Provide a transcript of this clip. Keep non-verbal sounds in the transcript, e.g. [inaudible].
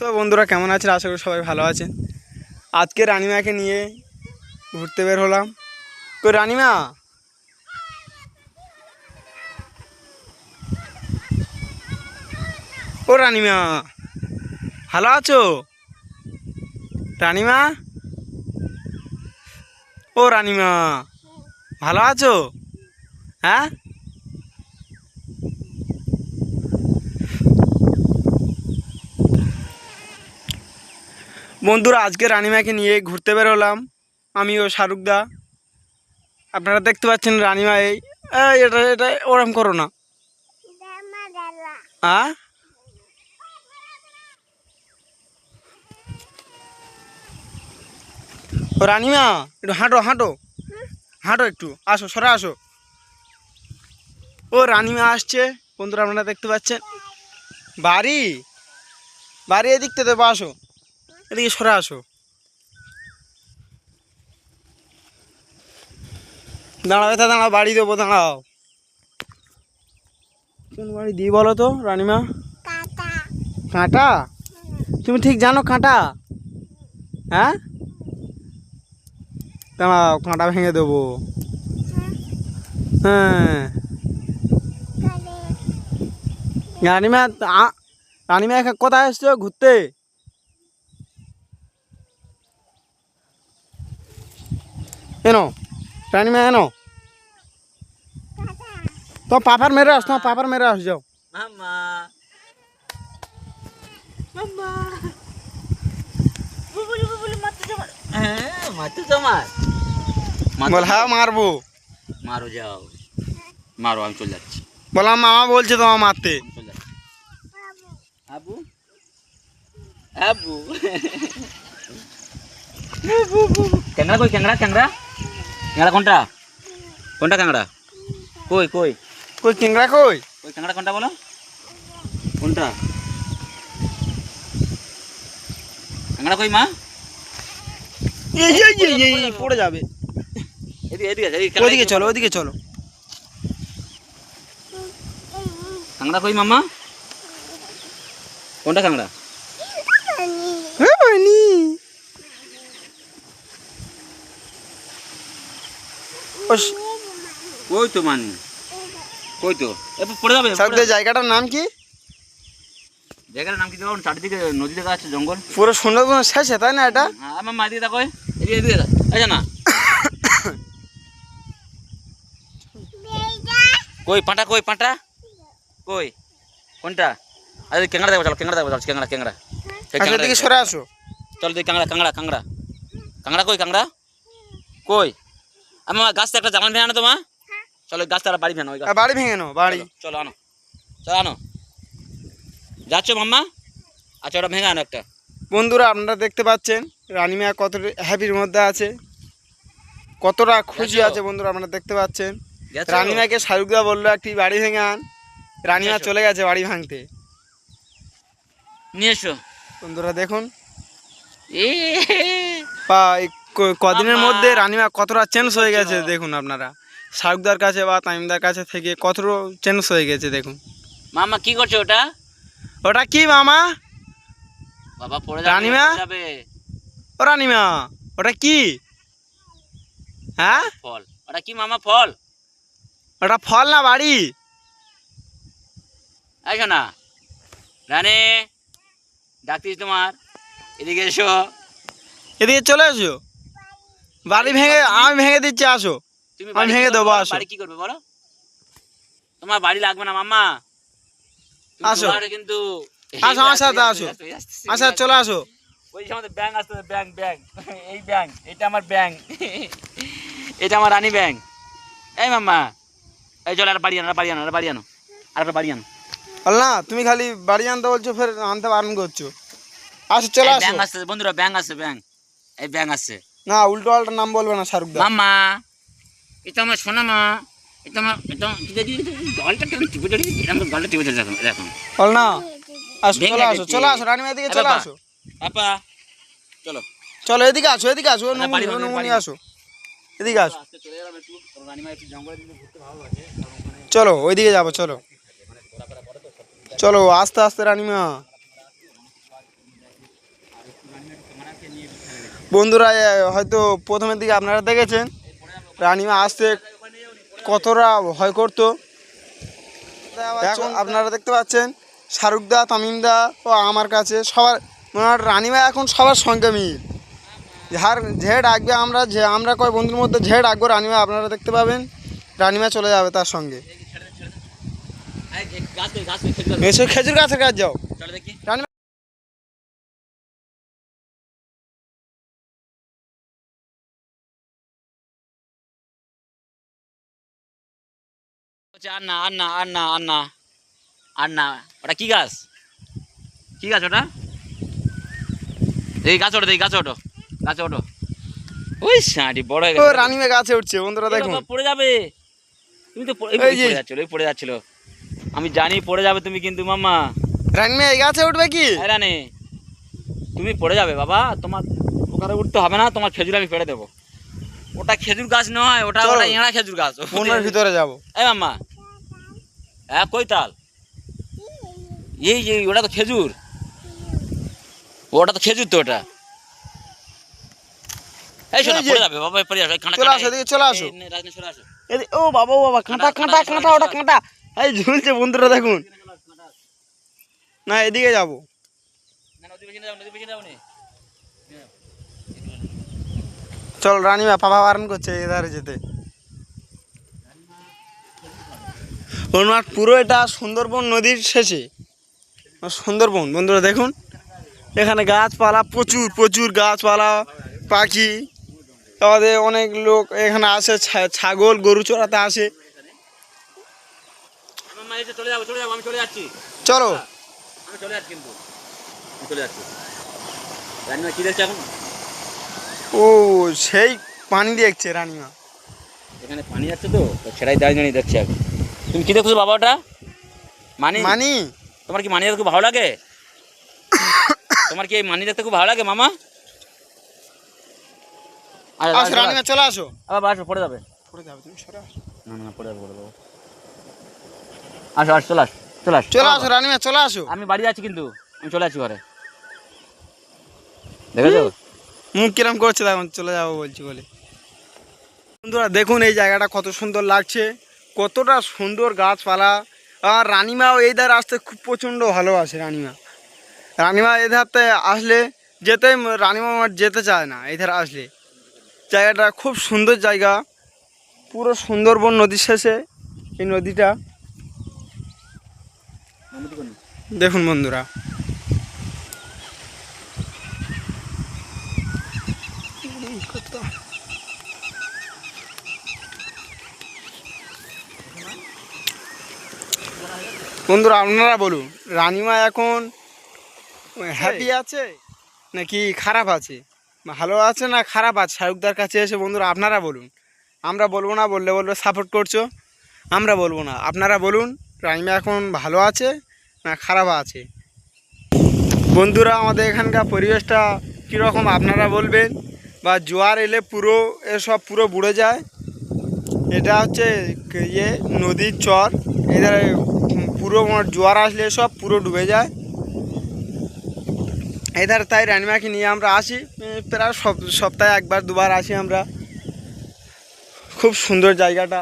তো বন্ধুরা, কেমন আছেন? আশা করি সবাই ভালো আছেন। আজকে রানিমাকে নিয়ে ঘুরতে বের হলাম। তো রানিমা! ও রানিমা! ভালো আছো? রানিমা! ও রানিমা! ভালো আছো? হ্যাঁ? বন্ধুরা, আজকে রানিমাকে নিয়ে ঘুরতে বেরোলাম। আমি ও শাহরুখ দা। আপনারা দেখতে পাচ্ছেন রানিমা এই এটা এটা ওরম করো না। হ্যাঁ ও রানিমা, একটু হাঁটো হাঁটো। হাঁটো একটু। আসো, সরে আসো। ও রানিমা আসছে। বন্ধুরা, আপনারা দেখতে পাচ্ছেন। বাড়ি? বাড়ি এদিক থেকে আসো। এদিকে সরে আসো। দাঁড়াও এটা দাঁড়াও বাড়ি দেবো দাঁড়াও। কোন বাড়ি দিই বলো তো রানিমা? কাঁটা। তুমি ঠিক জানো কাঁটা? হ্যাঁ? দাঁড়াও কাঁটা ভেঙে দেবো। হ্যাঁ। রানিমা রানিমা কোথায় এসছো ঘুরতে? এনো রানিমা এনো তো পাপার মেরে আস পাপার মেরে আস যাও। বল হ্যাঁ মারবো। মারো যাও। মারো আমি চলে যাচ্ছি। বললাম মামা বলছে তোমার মারতে। আবু? আবু। কই ক্যাংরা ক্যাংরা কোনটা? কোনটা ক্যাংরা কই কই? কই কিংরা কই? ওই ক্যাংরা কোনটা বলো? কোনটা? ক্যাংরা কই মা? এই এই পড়ে যাবে। এদিকে এদিকে ওইদিকে চলো ওইদিকে চলো। কাংড়া কই মামা? কোনটা কাংড়া হ্যাঁ বানি ওস। কই তো মানি? কই তো? পড়ে যাবে সাহেবদের জায়গাটার নাম কি? জায়গাটার নাম কি দেবো চারিদিকে নদী দেখা আছে জঙ্গল। পুরো সুন্দরবন শেষে তাই না এটা? হ্যাঁ আমার মা দিকে দেখো এদিকে এদিকে দেখ। না। কই পাঁটা কই পাঁটা? কই কোনটা? আরে ক্যাংড়া দেখো চলো ক্যাংড়া দেখো চলো ক্যাংড়া সেই আচ্ছা সরে আসো। চল দিকে কাংড়া কাংড়া কাংড়া কাংড়া কই কাংড়া কই? আমার গাছ একটা জামান ভেঙে আনো তো মা। চলো গাছ থেকে বাড়ি ভেঙে বাড়ি ভেঙে নো বাড়ি। চলো, আনো চলো আনো। যাচ্ছ মাম্মা? আচ্ছা ওটা ভেঙে আনো একটা। বন্ধুরা আপনারা দেখতে পাচ্ছেন রানিমা কত হ্যাপির মধ্যে আছে। কতটা খুশি আছে বন্ধুরা আপনারা দেখতে পাচ্ছেন? রানিমাকে শাহরুখদা বলল একটি বাড়ি ভেঙে আন। রানিমা? চলে গেছে বাড়ি ভাঙতে। নিয়ে এসো। বন্ধুরা দেখুন। বা কদিনের মধ্যে রানিমা কতটা চেঞ্জ হয়ে গেছে দেখুন আপনারা। শাহরুখদার কাছে বা তামিমদার কাছে থেকে কতটা চেঞ্জ হয়ে গেছে দেখুন। মামা কি করছে ওটা? ওটা কি মামা? বাবা পড়ে রানীমা? ও রানিমা ওটা কি? হ্যাঁ? ফল। ওটা কি মামা ফল? ওটা ফল না বাড়ি? আসো না রানে ডাকতিস তোমার। এদিকে এসো। এদিকে চলে এসো। বাড়ি ভেঙে আমি ভেঙে দিচ্ছি আসো। তুমি আমি ভেঙে দেবো, আসো। বাড়ি কি করবে বলো? তোমার বাড়ি লাগবে না মাম্মা। আসো। কিন্তু আসো, আমার সাথে আসো। আচ্ছা চলে আসো। ওই যে আমাদের ব্যাংক আসতে ব্যাংক ব্যাংক। [laughs] এই ব্যাংক এটা আমার ব্যাংক। [laughs] এটা আমার রানী ব্যাংক। এই মাম্মা এই চল আর বাড়ি আনো আর বাড়ি আনো আর বাড়ি আনো আর একটা বাড়ি আনো। না তুমি খালি বাড়ি আনতে বলছো ফের আনতে বারণ করছ। আসো চলে আসো। ব্যাংক আসছে বন্ধুরা ব্যাংক আসছে ব্যাংক। এই ব্যাংক আসছে। না উল্টো পাল্টা নাম বলবে না শাহরুখদা মাম্মা এটা আমার সোনা মা এটা আমার এটা গলটা কেমন টিপে ধরে গলটা টিপে ধরে দেখো দেখো। বল না। আসো চলে আসো চলে আসো রানিমা এদিকে চলে আসো। আপা চলো। চলো এদিকে আসো এদিকে আসো নমুনি। আসো। এদিকে আসো। চলো ওইদিকে যাব চলো। চলো আস্তে আস্তে রানিমা বন্ধুরা হয়তো প্রথমের দিকে আপনারা দেখেছেন রানিমা আসতে কতটা ভয় করতো। এখন আপনারা দেখতে পাচ্ছেন শাহরুখ দা তামিম দা ও আমার কাছে সবার ওনার রানিমা এখন সবার সঙ্গে মিল। যার যে ডাকবে আমরা যে আমরা কয় বন্ধুর মধ্যে যে ডাকবো রানিমা আপনারা দেখতে পাবেন রানিমা চলে যাবে তার সঙ্গে। খেজুর গাছের কাজ যাও। রানিমা হচ্ছে আর না আর না আর না আর না আর না ওটা কি গাছ? কি গাছ ওটা? এই গাছ ওটো এই গাছ ওটো গাছ ওটো। ওই বড় হয়ে গেছে। রানিমা গাছে উঠছে বন্ধুরা বাবা, পড়ে যাবে। তুমি তো পড়ে- যাচ্ছিল পড়ে যাচ্ছিল। আমি জানি পড়ে যাবে তুমি কিন্তু মাম্মা। রানিমা এই গাছে উঠবে কি? রানে তুমি পড়ে যাবে বাবা। তোমার ওখানে উঠতে হবে না তোমার খেজুর আমি পেড়ে দেবো। ওটা খেজুর গাছ নয় ওটা ওটা এঁড়া খেজুর গাছ। ভিতরে যাব। এই মাম্মা হ্যাঁ কই তাল? এই যে ওটা তো খেজুর। ওটা তো খেজুর তো ওটা। এই শোনা এই পড়ে যাবে বাবা পড়ে যাবে কাঁটা চলে আসো এদিকে চলে আসো। ও বাবা ও বাবা কাঁটা কাঁটা, কাঁটা ওটা কাঁটা। এই ঝুলছে বন্ধুরা দেখুন। না এদিকে যাব। চল রানিমা পাপা বারণ করছে এধারে যেতে। ওনার পুরো এটা সুন্দরবন নদীর শেষে। সুন্দরবন বন্ধুরা দেখুন। এখানে গাছপালা প্রচুর প্রচুর গাছপালা পাখি। আমাদের অনেক লোক এখানে আসে ছাগল গরু চড়াতে আসে। চলে যাচ্ছি। যাচ্ছি যাচ্ছি। ও সেই পানি দেখছে রানিমা। এখানে পানি যাচ্ছে তো সেটাই দাঁড়িয়ে দাঁড়িয়ে দেখছি এখন। তুমি কি দেখছ বাবা ওটা? মানি? মানি। তোমার কি মানি দেখতে খুব ভালো লাগে? তোমার কি এই মানি দেখতে খুব ভালো লাগে মামা? আসো আসো, রানিমা চলে আসো। আবার আসো পড়ে যাবে। পড়ে যাবে তুমি সরে আসো। না না না, পড়ে যাবে পড়ে যাবে। আসো আসো চলে আস চলে আস। চলে আসো রানিমা চলে আসো। আমি বাড়ি যাচ্ছি কিন্তু আমি চলে ঘরে। দেখেছ? মুখ কিরম করছে দেখুন চলে যাব বলছি বলে। বন্ধুরা দেখুন এই জায়গাটা কত সুন্দর লাগছে। কতটা সুন্দর গাছপালা। আর রানিমাও এই ধারে আসতে খুব প্রচণ্ড ভালোবাসে রানিমা। রানিমা এই ধারতে আসলে যেতে রানিমা আমার যেতে চায় না, এই ধারে আসলে। জায়গাটা খুব সুন্দর জায়গা, পুরো সুন্দরবন নদীর শেষে এই নদীটা। দেখুন বন্ধুরা। বন্ধুরা আপনারা বলুন রানিমা এখন হ্যাপি আছে নাকি খারাপ আছে? ভালো আছে না খারাপ আছে? শাহরুখদার কাছে এসে বন্ধুরা আপনারা বলুন। আমরা বলব না বললে বলবে সাপোর্ট করছ? আমরা বলব না। আপনারা বলুন রানিমা এখন ভালো আছে না খারাপ আছে? বন্ধুরা আমাদের এখানকার পরিবেশটা কীরকম আপনারা বলবেন? বা জোয়ার এলে পুরো এসব পুরো বুড়ে যায়? এটা হচ্ছে ইয়ে নদীর চর। এধারে পুরো জোয়ার আসলে সব পুরো ডুবে যায়। এধার তাই রানিমাকে নিয়ে আমরা আসি। প্রায় সপ সপ্তাহে একবার, দুবার আসি আমরা। খুব সুন্দর জায়গাটা।